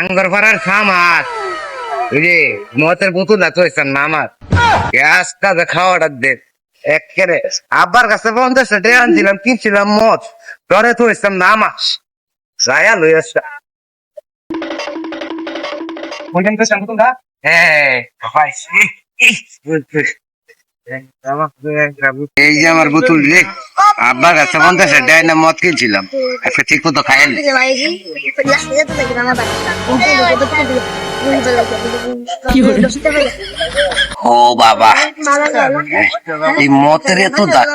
আঙ্গর পাড়ার খামার ওই যে মতের বোতল না তো না আমার। গ্যাস কাজে খাওয়াটা দে। একেরে আব্বার কাছে পঞ্চাশ টাকা আনছিলাম কিনছিলাম মদ। ধরে তো ইসলাম না মাস যায়া লই আসা। বলছেন তো শ্যাম দা হ্যাঁ পাইছি এই যে আমার বোতল রে আব্বার কাছে পঞ্চাশ টাকা না মদ কিনছিলাম। আজকে ঠিক মতো খাইনি ও বাবা এই মতের এত দাগ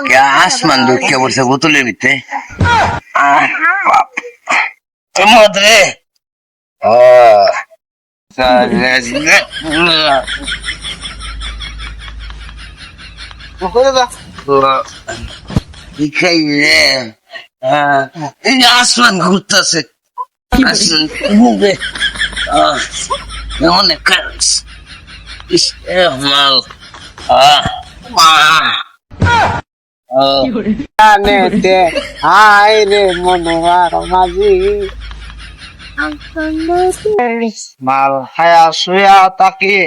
আসমান দুঃখে পড়ছে বোতলের ভিতরে? মদ রে। ও কি খাই রে এই আসমান ঘুরতেছে অনেক মাল হায় রে মনোয়ার মাঝি মাল হায়া শুয়া তাকি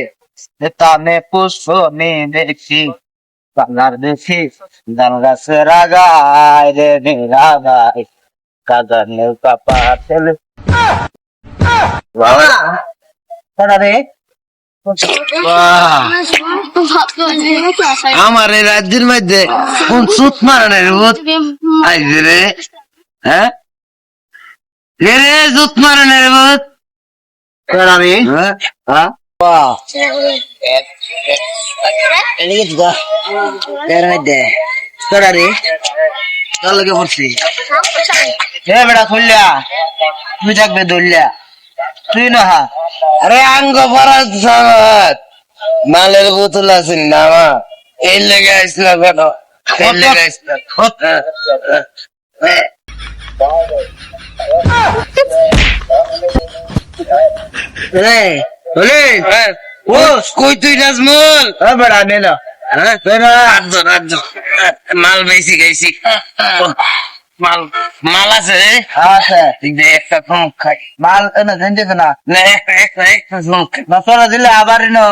নেতানে পুষ্প নে দেখি কালার দেখি গান গাছে রাগায় রে নে রাগায় কাদার নেউকা পাতেল বাবা কোনা রে। আমার এই রাজ্যের মধ্যে কোন সুত মারানের আইছে রে। হ্যাঁ? রে সুত মারানের ভূত? কোনা রে হ্যাঁ? হ্যাঁ খুললা তুই থাকবে দৌড়লা তুই না আরে আঙ্গ সামাত মালের বোতল আছে না মা। এই লেগে আসলো কেন? এই লেগে আসলো রে। বলে? ও কই তুই নাজমুল? এ বেটা নে না। হ্যাঁ? মাল বেশি খাইছি। মাল মাল আছে? আছে। একটা কম খাই। মাল এনে জেনতে না। না একটা একটা একটা কম খাই না দিলে আবার না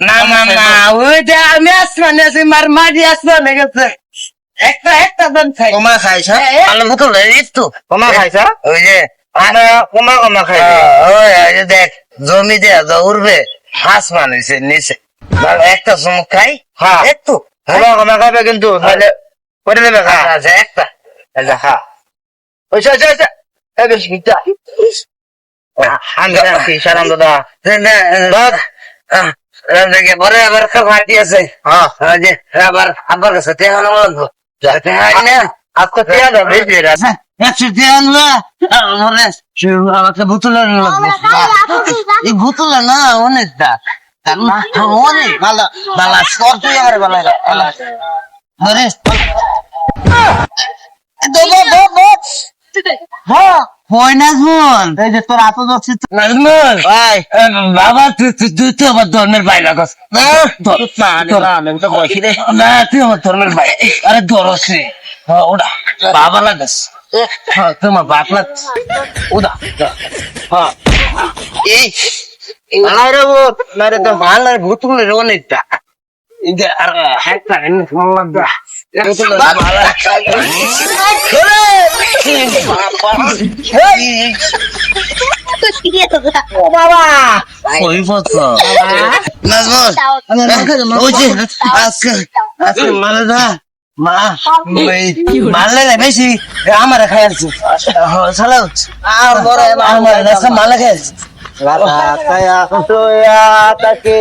না না। ওইটা আমি আসমানে আছি মার মাটি আসমানে গেছে। একটা একটা দেন খাই। কমা খাইছ? আলো লেগেছ তো। কমা খাইছ? ওই যে কমা কমা খাই। ওই দেখ। জমি দেয়া যা উঠবে আসমান হয়েছে নিচে। একটা চুমুক খাই হ্যাঁ। একটু। কমা কমা খাবে কিন্তু তাহলে করে খা আচ্ছা একটা। আচ্ছা খা ওইসা ওইসা ওইসা বেশ গিটা সারাম দাদা পরে আবার খাটি আছে। হ্যাঁ আবার আবার কাছে তেহানো হয় না। আজকে বেশি একশো আমাকে এই বোতল না অনেক ভালো ভালো তুই আমার ভালো ভালো হ্যাঁ ভাই বাবা তুই তুই তুই আমার ধর্মের ভাই লাগাস না আমি তো বসি রে না তুই আমার ধর্মের ভাই আরে ধরস রে ওটা বাবা লাগাস তোমার বাপ ওটা হ্যাঁ। এই আরে ও মেরে তো ভালো ভুতুল রে অনেকটা ইদে আর একটা এনে শুনলাম দা। বাবা! মানে মা মারলে না বেশি আমার খাইছে চলো। আর বড় আমার কায়া তোয়া তাকে।